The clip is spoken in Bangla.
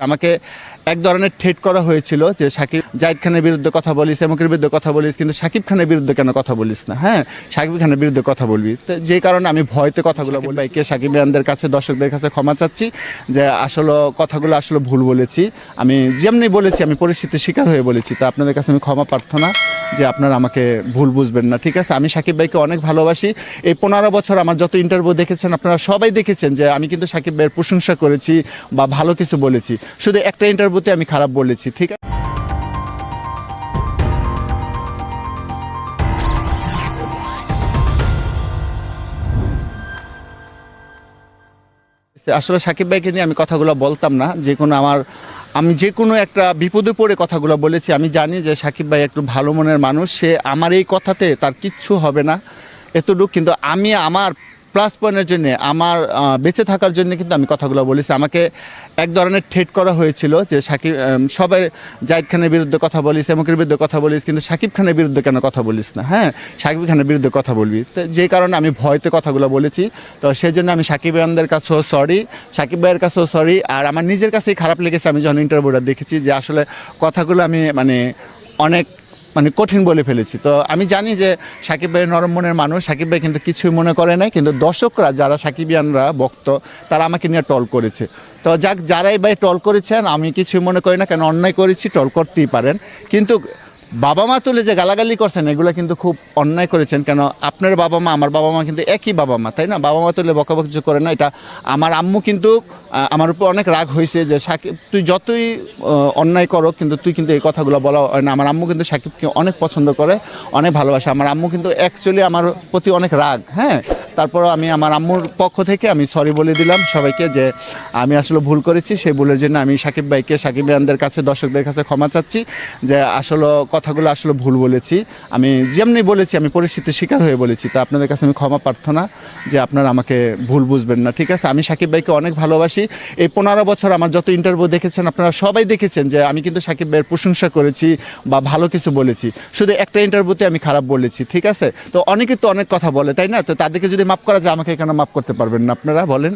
আমাকে এক ধরনের ঠেট করা হয়েছিল যে সাকিব জাহিদ খানের বিরুদ্ধে কথা বলিস এমকের বিরুদ্ধে কথা বলিস কিন্তু সাকিব খানের বিরুদ্ধে কেন কথা বলিস না হ্যাঁ? সাকিব খানের বিরুদ্ধে কথা বলবি। তো যে কারণে আমি ভয়তে কথাগুলো বলি ভাইকে সাকিব রানদের কাছে দর্শকদের কাছে ক্ষমা চাচ্ছি যে আসলে কথাগুলো আসলে ভুল বলেছি। আমি যেমনি বলেছি আমি পরিস্থিতির শিকার হয়ে বলেছি তা আপনাদের কাছে আমি ক্ষমা প্রার্থনা যে আপনারা আমাকে ভুল বুঝবেন না। ঠিক আছে? আমি সাকিব ভাইকে অনেক ভালোবাসি। এই পনেরো বছর আমার যত ইন্টারভিউ দেখেছেন, আপনারা সবাই দেখেছেন যে আমি কিন্তু সাকিব ভাইয়ের প্রশংসা করেছি বা ভালো কিছু বলেছি। শুধু একটা ইন্টারভিউতে আমি খারাপ বলেছি, ঠিক আছে? আসলে সাকিব ভাইকে নিয়ে আমি কথাগুলো বলতাম না। যে কোনো আমার আমি যে কোনো একটা বিপদে পড়ে কথাগুলো বলেছি, আমি জানি যে সাকিব ভাই একটু ভালো মনের মানুষ, সে আমার এই কথাতে তার কিচ্ছু হবে না, এতটুকু। কিন্তু আমি আমার প্লাস পয়েন্টের জন্য আমার বেঁচে থাকার জন্য কিন্তু আমি কথাগুলো বলেছি। আমাকে এক ধরনের ঠেট করা হয়েছিল যে সাকিব সবাই জাহিদ খানের বিরুদ্ধে কথা বলিস এমকের বিরুদ্ধে কথা বলিস, কিন্তু সাকিব খানের বিরুদ্ধে কেন কথা বলিস না হ্যাঁ? সাকিব খানের বিরুদ্ধে কথা বলবি। তো যে কারণে আমি ভয়তে কথাগুলো বলেছি। তো সেই জন্য আমি সাকিব ভাইয়ানদের কাছেও সরি সাকিব ভাইয়ের কাছেও সরি আর আমার নিজের কাছেই খারাপ লেগেছে আমি যখন ইন্টারভিউটা দেখেছি যে আসলে কথাগুলো আমি মানে অনেক মানে কঠিন বলে ফেলেছি। তো আমি জানি যে সাকিব ভাই নরম মনের মানুষ, সাকিব ভাই কিন্তু কিছুই মনে করে নাই, কিন্তু দর্শকরা যারা সাকিবিয়ানরা বক্ত তারা আমাকে নিয়ে টল করেছে। তো যাক, যারাই ভাই টল করেছেন, আমি কিছুই মনে করি না, কেন অন্যায় করেছি, টল করতেই পারেন। কিন্তু বাবা মা তুলে যে গালাগালি করছেন, এগুলো কিন্তু খুব অন্যায় করেছেন, কেন আপনার বাবা মা আমার বাবা মা কিন্তু একই বাবা মা তাই না? বাবা মা তুলে বকাবকি করে না, এটা আমার আম্মু কিন্তু আমার উপর অনেক রাগ হয়েছে যে সাকিব, তুই যতই অন্যায় করো, কিন্তু তুই কিন্তু এই কথাগুলো বলা হয় না। আমার আম্মু কিন্তু সাকিবকে অনেক পছন্দ করে, অনেক ভালোবাসে। আমার আম্মু কিন্তু অ্যাকচুয়ালি আমার প্রতি অনেক রাগ হ্যাঁ? তারপর আমি আমার আম্মুর পক্ষ থেকে আমি সরি বলে দিলাম সবাইকে যে আমি আসলে ভুল করেছি। সেই ভুলের জন্য আমি সাকিব ভাইকে, সাকিব ভাইয়ানদের কাছে, দর্শকদের কাছে ক্ষমা চাচ্ছি যে আসলে কথাগুলো আসলে ভুল বলেছি। আমি যেমনি বলেছি, আমি পরিস্থিতির শিকার হয়ে বলেছি। তো আপনাদের কাছে আমি ক্ষমা প্রার্থনা যে আপনারা আমাকে ভুল বুঝবেন না। ঠিক আছে? আমি সাকিব ভাইকে অনেক ভালোবাসি। এই পনেরো বছর আমার যত ইন্টারভিউ দেখেছেন, আপনারা সবাই দেখেছেন যে আমি কিন্তু সাকিব ভাইয়ের প্রশংসা করেছি বা ভালো কিছু বলেছি। শুধু একটা ইন্টারভিউতে আমি খারাপ বলেছি। ঠিক আছে? তো অনেকে তো অনেক কথা বলে, তাই না? তো তাদেরকে যদি মাফ করা যায় আমাকে কেন মাফ করতে পারবেন না। আপনারা বলেন।